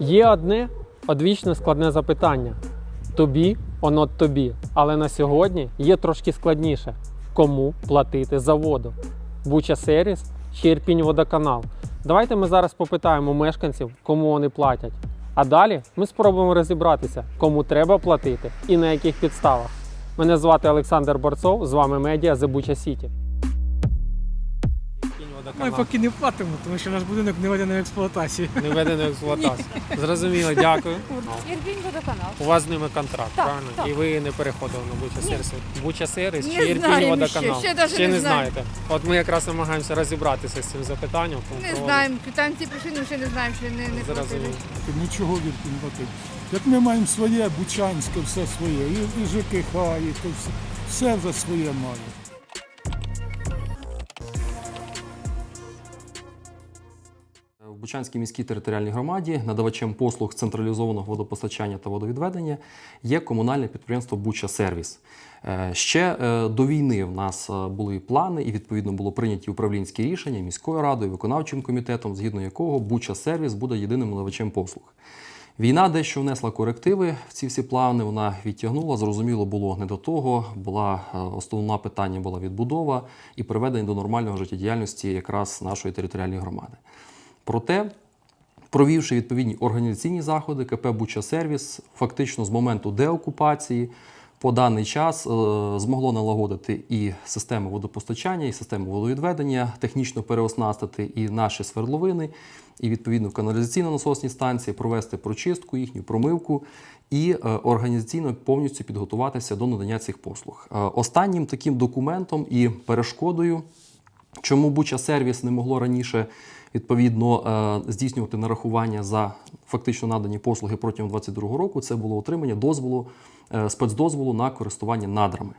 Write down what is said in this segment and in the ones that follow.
Є одне одвічне складне запитання. Тобі, оно тобі. Але на сьогодні є трошки складніше. Кому платити за воду? Буча Сервіс чи Водоканал? Давайте ми зараз попитаємо мешканців, кому вони платять. А далі ми спробуємо розібратися, кому треба платити і на яких підставах. Мене звати Олександр Борцов, з вами медіа The Bucha Ми поки не платимо, тому що наш будинок не введений в експлуатацію. Не введено в експлуатацію. Зрозуміло, дякую. Ірпінь водоканал. У вас з ними контракт, Так, правильно? так. І ви не переходили на Буча. Сервіс. Буча Сервіс Не чи Ірпінь знаємо водоканал? ще, не не знаємо. знаєте. От ми якраз намагаємося розібратися з цим запитанням. тому Не проводимо. знаємо, квитанції прийшли, але ще не знаємо, що не, не платили. Зрозуміло. Нічого вірки не платить. Як ми маємо своє, Бучанське, все своє, і, і ЖКХ, і то все, все вже своє має. Бучанській міській територіальній громаді надавачем послуг централізованого водопостачання та водовідведення є комунальне підприємство Буча Сервіс. Е, Ще е, до війни в нас е, були плани, і відповідно було прийняті управлінські рішення міською радою, виконавчим комітетом, згідно якого Буча Сервіс буде єдиним надавачем послуг. Війна дещо внесла корективи в ці всі плани. Вона відтягнула. Зрозуміло, було не до того. Була основна питання була відбудова і приведення до нормальної життєдіяльності якраз нашої територіальної громади. Проте, провівши відповідні організаційні заходи, КП Буча Сервіс фактично з моменту деокупації по даний час е, змогло налагодити і систему водопостачання, і систему водовідведення, технічно переоснастити і наші свердловини, і відповідно каналізаційно-насосні станції, провести прочистку, їхню промивку і е, організаційно повністю підготуватися до надання цих послуг. Е, Останнім таким документом і перешкодою Чому Буча сервіс не могло раніше відповідно е, здійснювати нарахування за фактично надані послуги протягом 2022 року? Це було отримання дозволу е, спецдозволу на користування надрами.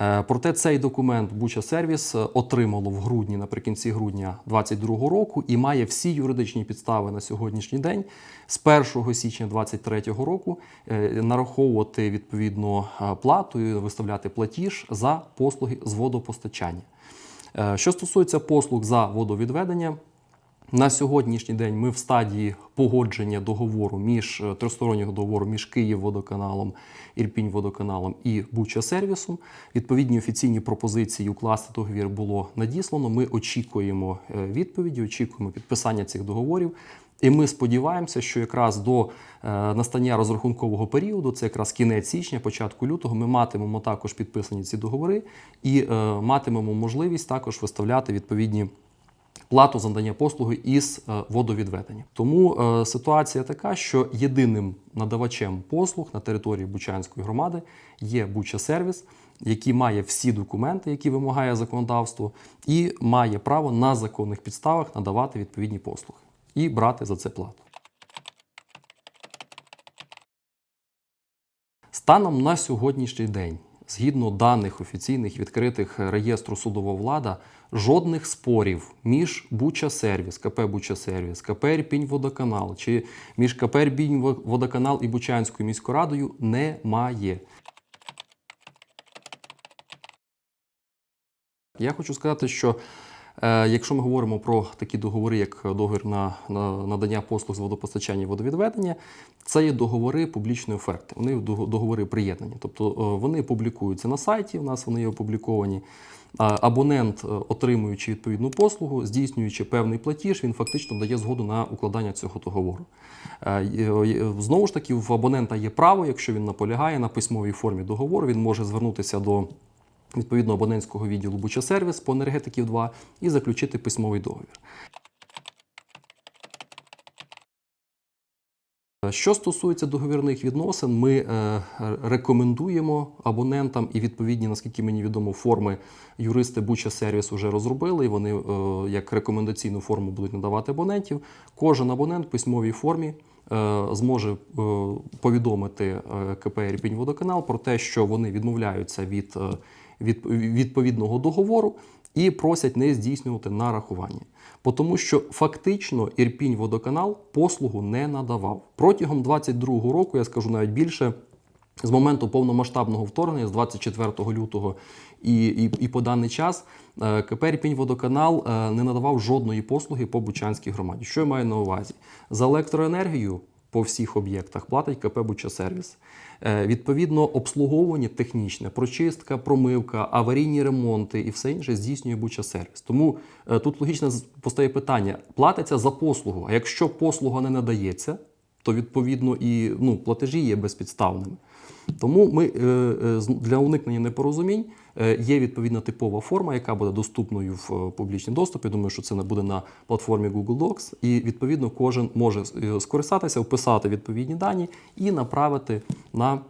Е, Проте цей документ Буча Сервіс отримало в грудні, наприкінці грудня 2022 року, і має всі юридичні підстави на сьогоднішній день з 1 січня 2023 року нараховувати відповідно плату і виставляти платіж за послуги з водопостачання. Що стосується послуг за водовідведення, на сьогоднішній день ми в стадії погодження договору між е, тристороннього договору між Київводоканалом, Ірпінь-водоканалом і Буча сервісом. Відповідні офіційні пропозиції укласти договір було надіслано. Ми очікуємо е, відповіді, очікуємо підписання цих договорів. І ми сподіваємося, що якраз до е, настання розрахункового періоду, це якраз кінець січня, початку лютого, ми матимемо також підписані ці договори і матимемо можливість також виставляти відповідні плату за надання послуги із е, водовідведення. Тому е, ситуація така, що єдиним надавачем послуг на території Бучанської громади є Буча Сервіс, який має всі документи, які вимагає законодавство, і має право на законних підставах надавати відповідні послуги і брати за це плату. Станом на сьогоднішній день, згідно даних офіційних відкритих реєстру судова влада, жодних спорів між Буча Сервіс, КП Буча Сервіс, КП Ірпінь Водоканал чи між КП Ірпінь Водоканал і Бучанською міською радою немає. Я хочу сказати, що якщо ми говоримо про такі договори, як договір на, на надання послуг з водопостачання і водовідведення, це є договори публічної оферти. Вони договори приєднані. Тобто е, вони публікуються на сайті, у нас вони є опубліковані. Абонент, е, отримуючи відповідну послугу, здійснюючи певний платіж, він фактично дає згоду на укладання цього договору. Е, е, Знову ж таки, в абонента є право, якщо він наполягає на письмовій формі договору, він може звернутися до відповідно абонентського відділу Буча Сервіс по енергетиків 2 і заключити письмовий договір. Що стосується договірних відносин, ми е, рекомендуємо абонентам і відповідні, наскільки мені відомо, форми юристи Буча Сервіс вже розробили. і Вони е, як рекомендаційну форму будуть надавати абонентів. Кожен абонент в письмовій формі е, зможе повідомити КП «Ірпінь Водоканал про те, що вони відмовляються від відповідного договору і просять не здійснювати нарахування. Тому що фактично Ірпінь водоканал послугу не надавав. Протягом 22-го року, я скажу навіть більше, з моменту повномасштабного вторгнення, з 24 лютого і, і, і по даний час, е, КП Ірпінь водоканал е, не надавав жодної послуги по Бучанській громаді. Що я маю на увазі? За електроенергію по всіх об'єктах платить КП Бучасервіс. Е, Відповідно, обслуговування технічне, прочистка, промивка, аварійні ремонти і все інше здійснює Бучасервіс. Тому е, тут логічно постає питання: платиться за послугу. А якщо послуга не надається, то відповідно і ну, платежі є безпідставними. Тому ми е, е, для уникнення непорозумінь е, є відповідна типова форма, яка буде доступною в публічній доступі. Думаю, що це не буде на платформі Google Docs. І відповідно кожен може скористатися, вписати відповідні дані і направити на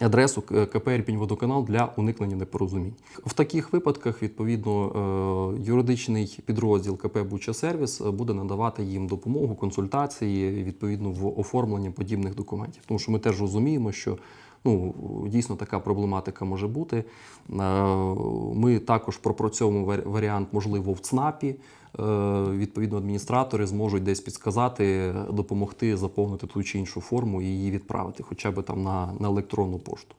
адресу К- КП «Ірпінь-Водоканал» для уникнення непорозумінь. В таких випадках, відповідно, юридичний підрозділ КП «Буча Сервіс» буде надавати їм допомогу, консультації відповідно в оформленні подібних документів. Тому що ми теж розуміємо, що ну, дійсно така проблематика може бути. Е, Ми також пропрацьовуємо вар- варіант, можливо, в ЦНАПі. Е, Відповідно, адміністратори зможуть десь підсказати, допомогти заповнити ту чи іншу форму і її відправити, хоча б там на, на електронну пошту.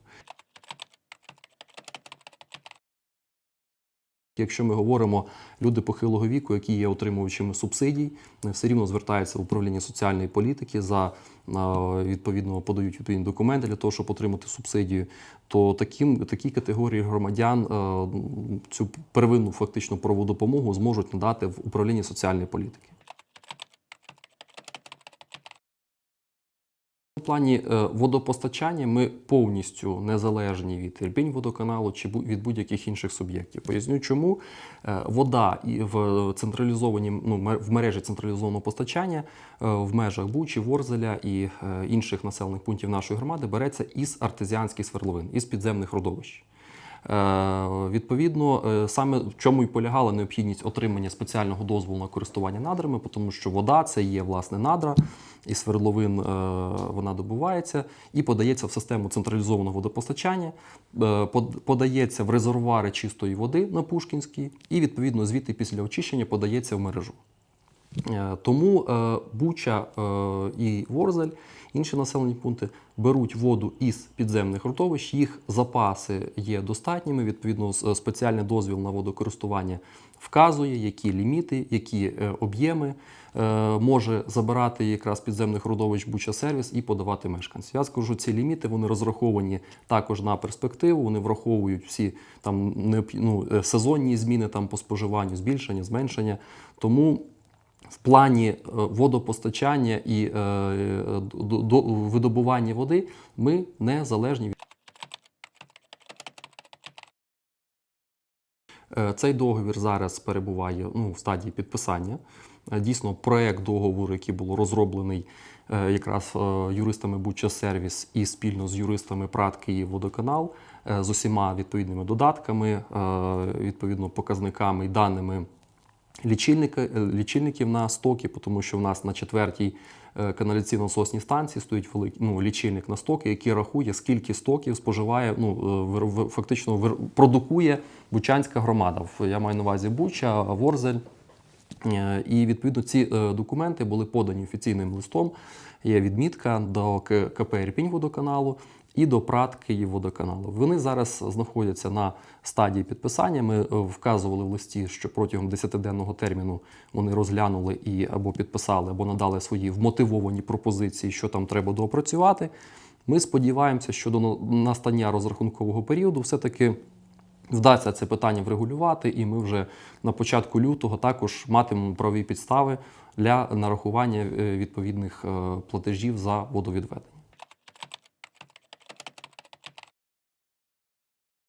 Якщо ми говоримо люди похилого віку, які є отримувачами субсидій, все рівно звертаються в управління соціальної політики за відповідно подають відповідні документи для того, щоб отримати субсидію, то таким такі категорії громадян цю первинну фактично правову допомогу зможуть надати в управлінні соціальної політики. У плані е, водопостачання ми повністю незалежні від Ірпінь-водоканалу чи бу- від будь-яких інших суб'єктів. Поясню, чому Е, вода в централізованій ну, в мережі централізованого постачання е, в межах Бучі, Ворзеля і інших населених пунктів нашої громади береться із артезіанських свердловин, із підземних родовищ. Е, Відповідно, е, саме в чому і полягала необхідність отримання спеціального дозволу на користування надрами, тому що вода це є власне надра, і свердловин е, вона добувається і подається в систему централізованого водопостачання, подається в резервуари чистої води на Пушкінській, і відповідно звідти після очищення подається в мережу. Тому Буча і Ворзель, інші населені пункти беруть воду із підземних родовищ. Їх запаси є достатніми. Відповідно, спеціальний дозвіл на водокористування вказує, які ліміти, які е, об'єми е, може забирати якраз підземних родовищ Буча Сервіс і подавати мешканцям. Я скажу, ці ліміти вони розраховані також на перспективу. Вони враховують всі там ну, е, сезонні зміни там по споживанню, збільшення, зменшення. Тому в плані е, водопостачання і е, до, до- видобування води ми не залежні від. Е, Цей договір зараз перебуває ну, в стадії підписання. Дійсно, проект договору, який був розроблений якраз юристами Буча Сервіс і спільно з юристами ПРАТ Київводоканал е, з усіма відповідними додатками, відповідно показниками і даними лічильника, е, лічильників на стоки, тому що в нас на четвертій е, каналіційно-насосній станції стоїть великий ну, лічильник на стоки, який рахує, скільки стоків споживає, ну, е, фактично продукує Бучанська громада. Я маю на увазі Буча, Ворзель. І відповідно ці документи були подані офіційним листом. Є відмітка до КП Ірпінь-водоканалу і до ПРАТ Київводоканалу. Вони зараз знаходяться на стадії підписання. Ми е, вказували в листі, що протягом 10-денного терміну вони розглянули і або підписали, або надали свої вмотивовані пропозиції, що там треба доопрацювати. Ми сподіваємося, що до настання розрахункового періоду все-таки вдасться це питання врегулювати, і ми вже на початку лютого також матимемо правові підстави для нарахування е, відповідних е, платежів за водовідведення.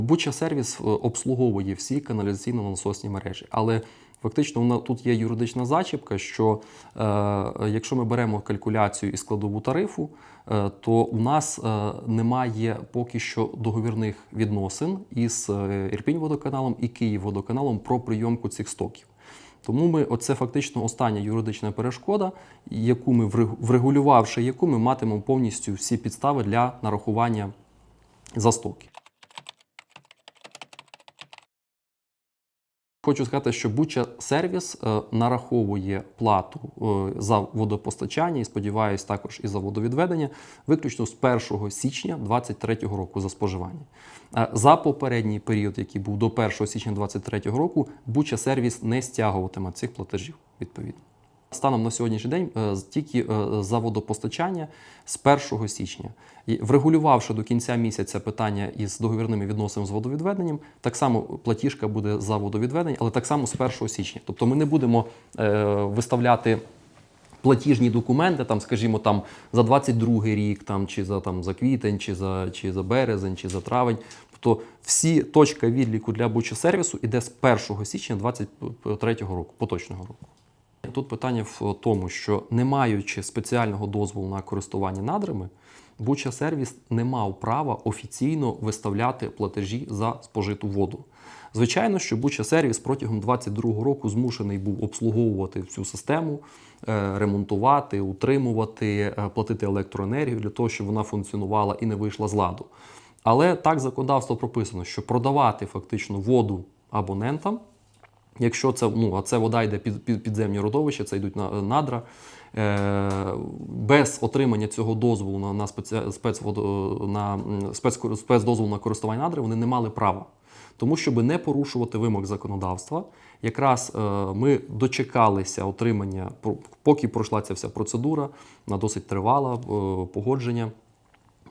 Буча сервіс е, обслуговує всі каналізаційно-насосні мережі, але фактично вона тут є юридична зачіпка, що е, якщо ми беремо калькуляцію і складову тарифу, е, то у нас е, немає поки що договірних відносин із е, Ірпінь-водоканалом і Київ-водоканалом про прийомку цих стоків. Тому ми, оце фактично остання юридична перешкода, яку ми врег- врегулювавши, яку ми матимемо повністю всі підстави для нарахування за стоки. Хочу сказати, що Буча сервіс нараховує плату е, за водопостачання і сподіваюсь, також і за водовідведення, виключно з 1 січня 2023 року за споживання. Е, За попередній період, який був до 1 січня 2023 року, Буча сервіс не стягуватиме цих платежів відповідно. Станом на сьогоднішній день е, тільки е, за водопостачання з 1 січня. І врегулювавши до кінця місяця питання із договірними відносинами з водовідведенням, так само платіжка буде за водовідведення, але так само з 1 січня. Тобто ми не будемо е, виставляти платіжні документи, там, скажімо, там за 22 рік, там, чи за, там, за квітень, чи за, чи за березень, чи за травень. Тобто всі точка відліку для буча-сервісу іде з 1 січня 2023 року, поточного року. Тут питання в тому, що не маючи спеціального дозволу на користування надрами, Буча сервіс не мав права офіційно виставляти платежі за спожиту воду. Звичайно, що Буча сервіс протягом 2022 року змушений був обслуговувати цю систему, е, ремонтувати, утримувати, е, платити електроенергію для того, щоб вона функціонувала і не вийшла з ладу. Але так законодавство прописано, що продавати фактично воду абонентам Якщо це, ну, а це вода йде під, під підземні родовища, це йдуть на надра. Е, без отримання цього дозволу на, на, спеці, спецводо, на спец, спецдозволу на користування надри, вони не мали права. Тому, щоб не порушувати вимог законодавства, якраз е, ми дочекалися отримання, поки пройшла ця вся процедура, вона досить тривала, е, погодження.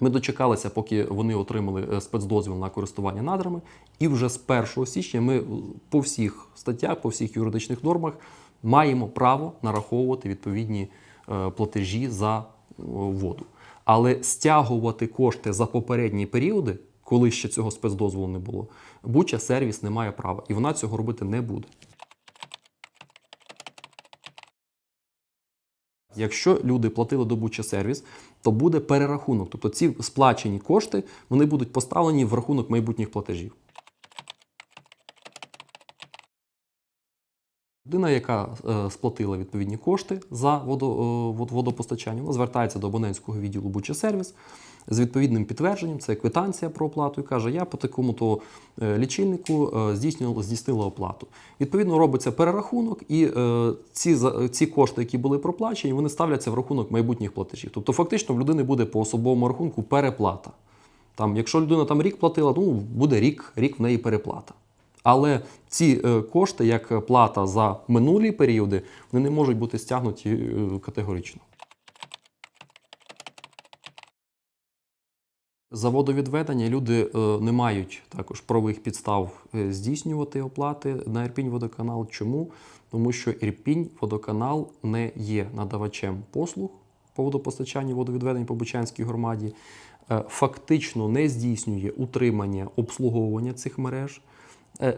Ми дочекалися, поки вони отримали е, спецдозвіл на користування надрами, і вже з 1 січня ми е, по всіх статтях, по всіх юридичних нормах маємо право нараховувати відповідні е, платежі за воду. Але стягувати кошти за попередні періоди, коли ще цього спецдозволу не було, Буча сервіс не має права, і вона цього робити не буде. Якщо люди платили добу чи сервіс, то буде перерахунок. Тобто ці сплачені кошти вони будуть поставлені в рахунок майбутніх платежів. Людина, яка е, сплатила відповідні кошти за е, вод- водопостачання, вона звертається до абонентського відділу Буча сервіс з відповідним підтвердженням, це квитанція про оплату, і каже: Я по такому-то е, лічильнику здійснила, здійснила оплату. Відповідно, робиться перерахунок, і ці, ці кошти, які були проплачені, вони ставляться в рахунок майбутніх платежів. Тобто, фактично, в людини буде по особовому рахунку переплата. Там, якщо людина там рік платила, ну буде рік, рік в неї переплата. Але ці е, кошти, як плата за минулі періоди, вони не можуть бути стягнуті е, категорично. За водовідведення люди е, не мають також правових підстав здійснювати оплати на Ірпінь водоканал. Чому? Тому що Ірпінь водоканал не є надавачем послуг по водопостачанню водовідведення по Бучанській громаді, фактично не здійснює утримання обслуговування цих мереж,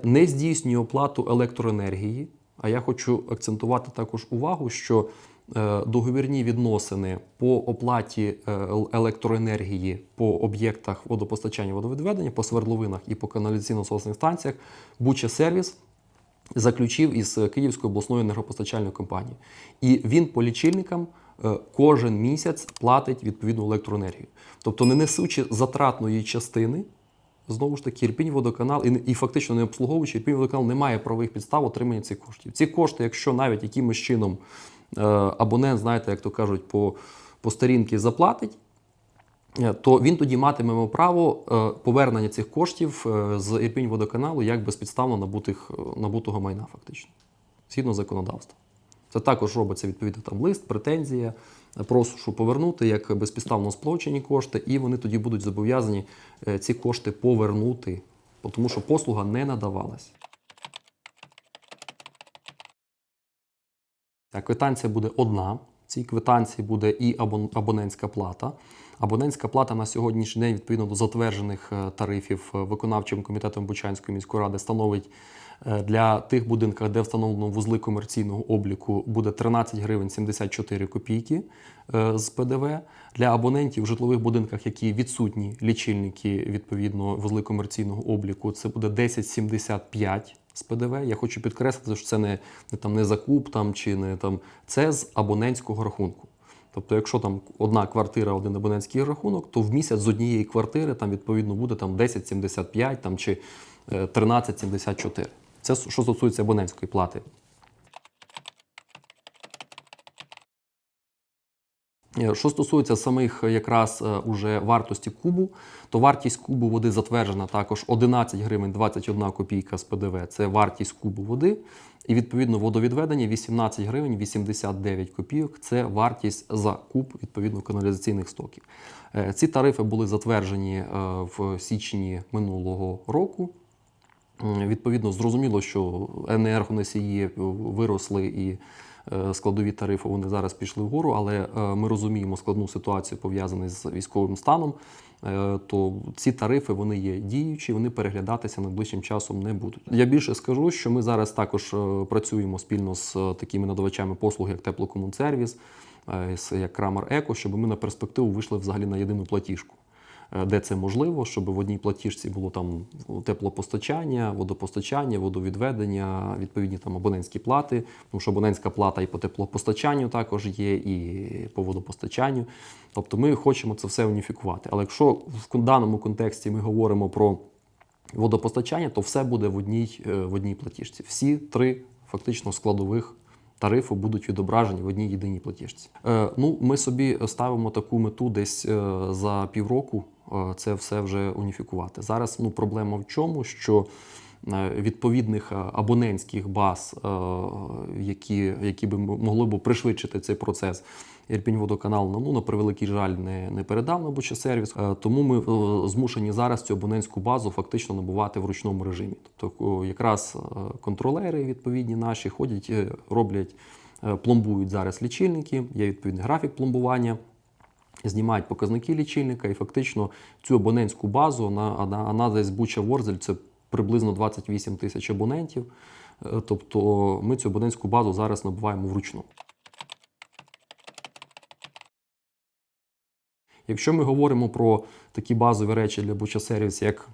не здійснює оплату електроенергії. А я хочу акцентувати також увагу, що е, договірні відносини по оплаті е, електроенергії по об'єктах водопостачання водовідведення, по свердловинах і по каналізаційно-насосних станціях Буча Сервіс заключив із Київською обласною енергопостачальною компанією. І він по лічильникам е, кожен місяць платить відповідну електроенергію. Тобто, не несучи затратної частини, знову ж таки, Ірпінь водоканал і, і фактично не обслуговуючи, Ірпінь водоканал не має правових підстав отримання цих коштів. Ці кошти, якщо навіть якимось чином е, абонент, знаєте, як то кажуть, по, по старінки заплатить, е, то він тоді матиме право е, повернення цих коштів з Ірпінь водоканалу як безпідставно набутих, набутого майна, фактично, згідно законодавства. Це також робиться відповідно там лист, претензія, прошу повернути як безпідставно сплочені кошти, і вони тоді будуть зобов'язані е, ці кошти повернути, тому що послуга не надавалась. Та квитанція буде одна. Цій квитанції буде і абон- абонентська плата. Абонентська плата на сьогоднішній день, відповідно до затверджених е, тарифів е, виконавчим комітетом Бучанської міської ради, становить е, для тих будинків, де встановлено вузли комерційного обліку, буде 13 гривень 74 копійки з ПДВ. Для абонентів в житлових будинках, які відсутні лічильники, відповідно, вузли комерційного обліку, це буде 10,75 з ПДВ. Я хочу підкреслити, що це не, не, там, не закуп там, чи не там, це з абонентського рахунку. Тобто, якщо там одна квартира, один абонентський рахунок, то в місяць з однієї квартири там відповідно буде там 10,75 там, чи е, 13,74. Це що стосується абонентської плати. Що стосується самих е, якраз е, уже вартості кубу, то вартість кубу води затверджена також 11 гривень 21 копійка з ПДВ. Це вартість кубу води. І відповідно водовідведення 18 гривень 89 копійок. Це вартість за куб відповідно каналізаційних стоків. Е, Ці тарифи були затверджені е, в січні минулого року. Відповідно, зрозуміло, що енергоносії виросли і е, складові тарифи вони зараз пішли вгору, але е, ми розуміємо складну ситуацію пов'язану з військовим станом. е, То ці тарифи вони є діючі, вони переглядатися найближчим часом не будуть. Я більше скажу, що ми зараз також е, працюємо спільно з е, такими надавачами послуг, як Теплокомунсервіс, е, як Крамер Еко, щоб ми на перспективу вийшли взагалі на єдину платіжку е, де це можливо, щоб в одній платіжці було там теплопостачання, водопостачання, водовідведення, відповідні там абонентські плати, тому що абонентська плата і по теплопостачанню також є, і по водопостачанню. Тобто ми хочемо це все уніфікувати. Але якщо в даному контексті ми говоримо про водопостачання, то все буде в одній, е, в одній платіжці. Всі три фактично складових тарифу будуть відображені в одній єдиній платіжці. Е, ну, ми собі ставимо таку мету десь е, за півроку е, це все вже уніфікувати. Зараз ну, проблема в чому, що відповідних абонентських баз, які, які би могли б пришвидшити цей процес. Ірпінь-водоканал, ну, на превеликий жаль, не, не передав на Буча-сервіс. Е, Тому ми е, змушені зараз цю абонентську базу фактично набувати в ручному режимі. Тобто якраз е, контролери відповідні наші ходять, роблять, пломбують зараз лічильники, є відповідний графік пломбування. Знімають показники лічильника, і фактично цю абонентську базу на, вона десь Буча Ворзель це приблизно 28 тисяч абонентів. Тобто ми цю абонентську базу зараз набуваємо вручну. Якщо ми говоримо про такі базові речі для Буча Сервіс, як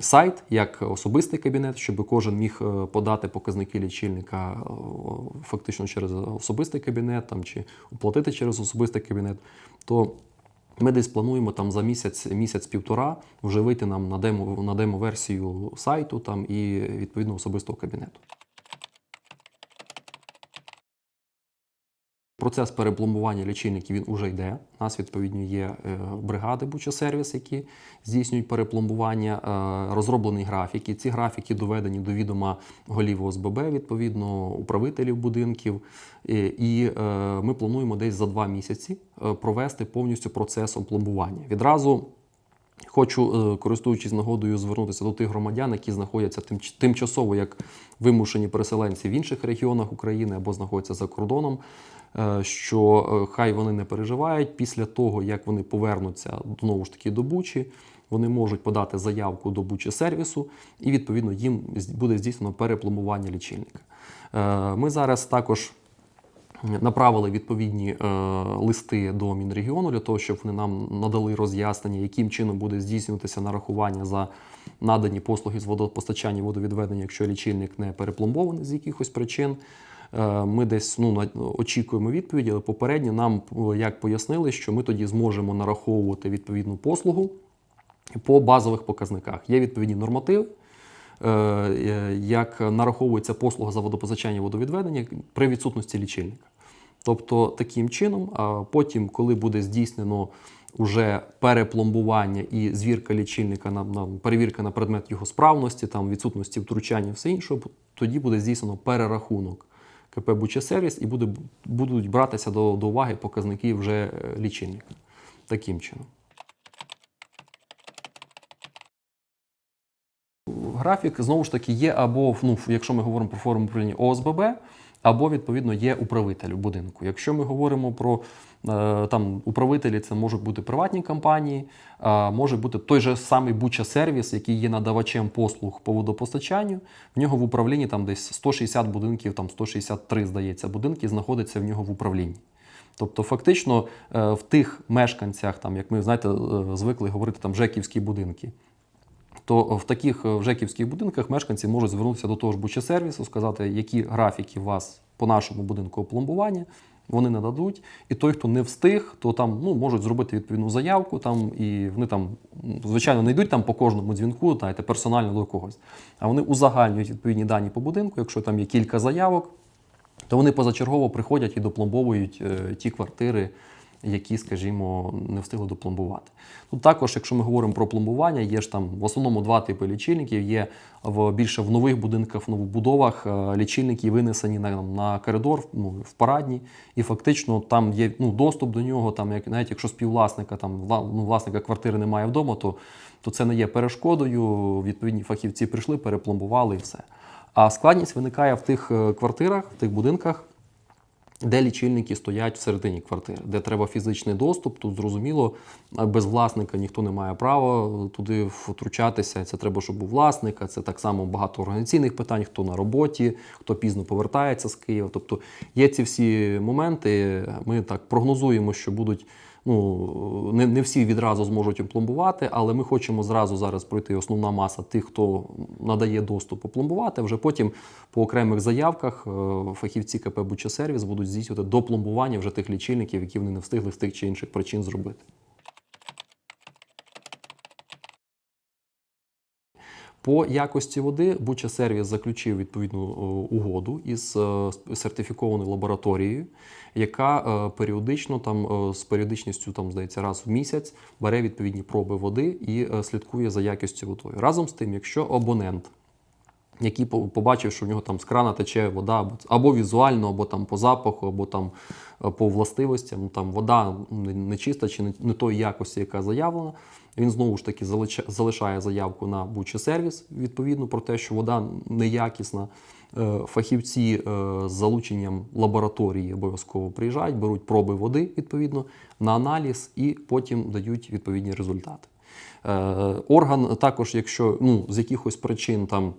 сайт, як особистий кабінет, щоб кожен міг е, подати показники лічильника е, фактично через особистий кабінет там, чи оплатити через особистий кабінет, то ми десь плануємо там за місяць, місяць-півтора вже вийти нам на демо, на демо-версію сайту там, і відповідно особистого кабінету. Процес перепломбування лічильників він уже йде. У нас відповідно є е, бригади Буча-сервіс, які здійснюють перепломбування, е, розроблені графіки. Ці графіки доведені до відома голів ОСББ, відповідно, управителів будинків. Е, І ми плануємо десь за два місяці провести повністю процес пломбування. Відразу Хочу, е, користуючись нагодою, звернутися до тих громадян, які знаходяться тим- тимчасово як вимушені переселенці в інших регіонах України або знаходяться за кордоном. е, Що е, хай вони не переживають після того, як вони повернуться знову ж таки до Бучі, вони можуть подати заявку до Бучі сервісу, і відповідно їм буде здійснено перепломбування лічильника. Ми зараз також направили відповідні е, листи до Мінрегіону для того, щоб вони нам надали роз'яснення, яким чином буде здійснюватися нарахування за надані послуги з водопостачання водовідведення, якщо лічильник не перепломбований з якихось причин. Е, Ми десь ну, очікуємо відповіді, але попередньо нам е, як пояснили, що ми тоді зможемо нараховувати відповідну послугу по базових показниках. Є відповідні нормативи, як нараховується послуга за водопостачання водовідведення при відсутності лічильника. Тобто таким чином, а потім, коли буде здійснено уже перепломбування і звірка лічильника на, на перевірка на предмет його справності, там відсутності втручання, все інше, тоді буде здійснено перерахунок КП Бучасервіс і буде, будуть братися до, до уваги показники вже е, лічильника. Таким чином. Графік знову ж таки є або ну, якщо ми говоримо про форму управління ОСББ, або відповідно є управитель будинку. Якщо ми говоримо про е, там управителі, це можуть бути приватні компанії, може бути той же самий Буча сервіс, який є надавачем послуг по водопостачанню. В нього в управлінні там десь 160 будинків, там 163, здається, будинки знаходяться в нього в управлінні. Тобто, фактично, е, в тих мешканцях, там, як ми знаєте, е, звикли говорити, там жеківські будинки то в таких е, в жеківських будинках мешканці можуть звернутися до того ж Буча-сервісу, сказати, які графіки у вас по нашому будинку опломбування. Вони нададуть, і той, хто не встиг, то там ну можуть зробити відповідну заявку. Там і вони там, звичайно, не йдуть там по кожному дзвінку, знаєте, персонально до когось. А вони узагальнюють відповідні дані по будинку. Якщо там є кілька заявок, то вони позачергово приходять і допломбовують е, ті квартири, які, скажімо, не встигли допломбувати. Тут також, якщо ми говоримо про пломбування, є ж там в основному два типи лічильників. Є в більше в нових будинках, в новобудовах е, лічильники винесені на, на коридор, ну, в парадній, і фактично там є ну, доступ до нього. Там, як, навіть якщо співвласника, там ну, власника квартири немає вдома, то, то це не є перешкодою. Відповідні фахівці прийшли, перепломбували і все. А складність виникає в тих е, квартирах, в тих будинках, де лічильники стоять всередині квартири, де треба фізичний доступ. Тут зрозуміло, без власника ніхто не має права туди втручатися. Це треба, щоб був власник. Це так само багато організаційних питань, хто на роботі, хто пізно повертається з Києва. Тобто є ці всі моменти. Ми так прогнозуємо, що будуть. Ну, не, не всі відразу зможуть опломбувати, але ми хочемо зразу зараз пройти основна маса тих, хто надає доступ опломбувати. Вже потім по окремих заявках е, фахівці КП «Бучасервіс» будуть здійснювати допломбування вже тих лічильників, які вони не встигли з тих чи інших причин зробити. По якості води Буча Сервіс заключив відповідну е, угоду із е, сертифікованою лабораторією, яка е, періодично там з періодичністю там здається раз в місяць бере відповідні проби води і слідкує за якістю водою. Разом з тим, якщо абонент який побачив, що в нього там з крана тече вода або, візуально, або там по запаху, або там по властивостям, там вода не, не чиста чи не тої якості, яка заявлена. Він знову ж таки залишає заявку на Буча сервіс відповідно про те, що вода неякісна. Е, Фахівці е, з залученням лабораторії обов'язково приїжджають, беруть проби води відповідно на аналіз і потім дають відповідні результати. Е, Орган також, якщо ну, з якихось причин там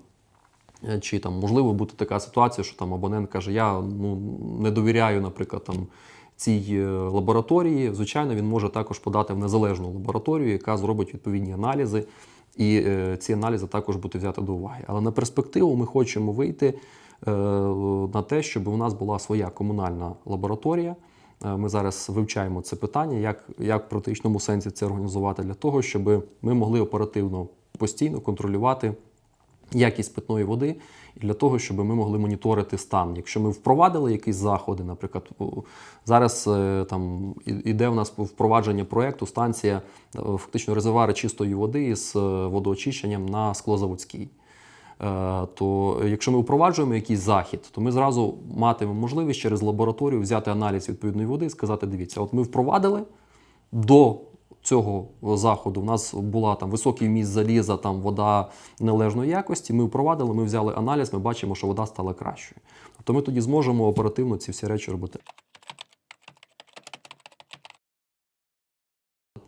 Чи там можливо бути така ситуація, що там абонент каже, я ну, не довіряю, наприклад, там цій е, лабораторії. Звичайно, він може також подати в незалежну лабораторію, яка зробить відповідні аналізи, і е, ці аналізи також бути взяти до уваги. Але на перспективу ми хочемо вийти е, на те, щоб у нас була своя комунальна лабораторія. Ми зараз вивчаємо це питання, як, як в практичному сенсі це організувати для того, щоб ми могли оперативно постійно контролювати якість питної води для того, щоб ми могли моніторити стан. Якщо ми впровадили якісь заходи, наприклад, зараз е, там іде в нас впровадження проекту станція е, фактично резервуари чистої води з е, водоочищенням на склозаводській. То якщо ми впроваджуємо якийсь захід, то ми зразу матимемо можливість через лабораторію взяти аналіз відповідної води і сказати: дивіться, от ми впровадили до цього заходу. У нас була там високий вміст заліза, там вода належної якості. Ми впровадили, ми взяли аналіз, ми бачимо, що вода стала кращою. Тобто ми тоді зможемо оперативно ці всі речі робити.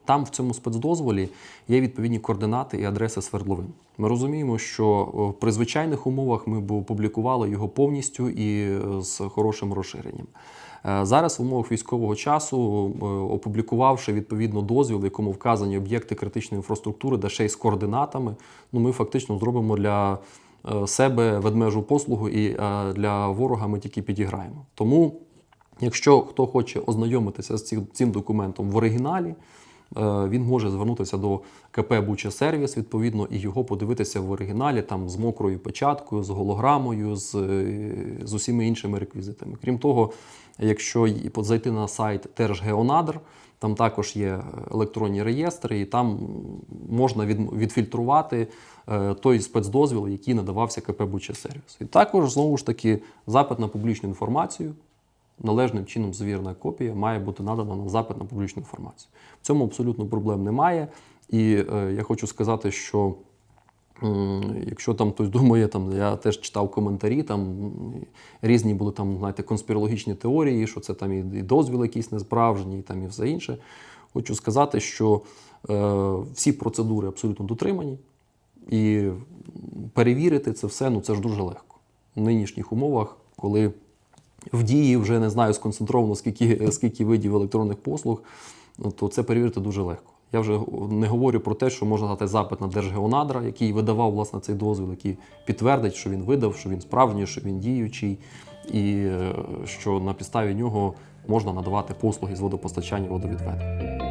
Там в цьому спецдозволі є відповідні координати і адреси свердловин. Ми розуміємо, що о, при звичайних умовах ми б опублікували його повністю і е, з хорошим розширенням. Е, Зараз в умовах військового часу, е, опублікувавши відповідно дозвіл, в якому вказані об'єкти критичної інфраструктури, де ще й з координатами, ну ми фактично зробимо для е, себе ведмежу послугу і для ворога ми тільки підіграємо. Тому Якщо хто хоче ознайомитися з цим, документом в оригіналі, він може звернутися до КП Буча Сервіс, відповідно, і його подивитися в оригіналі там з мокрою печаткою, з голограмою, з, з усіма іншими реквізитами. Крім того, якщо зайти на сайт Держгеонадр, там також є електронні реєстри, і там можна відфільтрувати е, той спецдозвіл, який надавався КП Буча Сервіс. І також знову ж таки запит на публічну інформацію належним чином звірна копія має бути надана на запит на публічну інформацію. В цьому абсолютно проблем немає. І е, я хочу сказати, що якщо там хтось думає, там я теж читав коментарі, там різні були там, знаєте, конспірологічні теорії, що це там і, дозвіл якийсь несправжній, і там і все інше. Хочу сказати, що е, всі процедури абсолютно дотримані, і перевірити це все ну це ж дуже легко в нинішніх умовах, коли в дії вже не знаю сконцентровано скільки, скільки видів електронних послуг, ну, то це перевірити дуже легко. Я вже не говорю про те, що можна дати запит на Держгеонадра, який видавав власне цей дозвіл, який підтвердить, що він видав, що він справжній, що він діючий, і е, що на підставі нього можна надавати послуги з водопостачання водовідведення.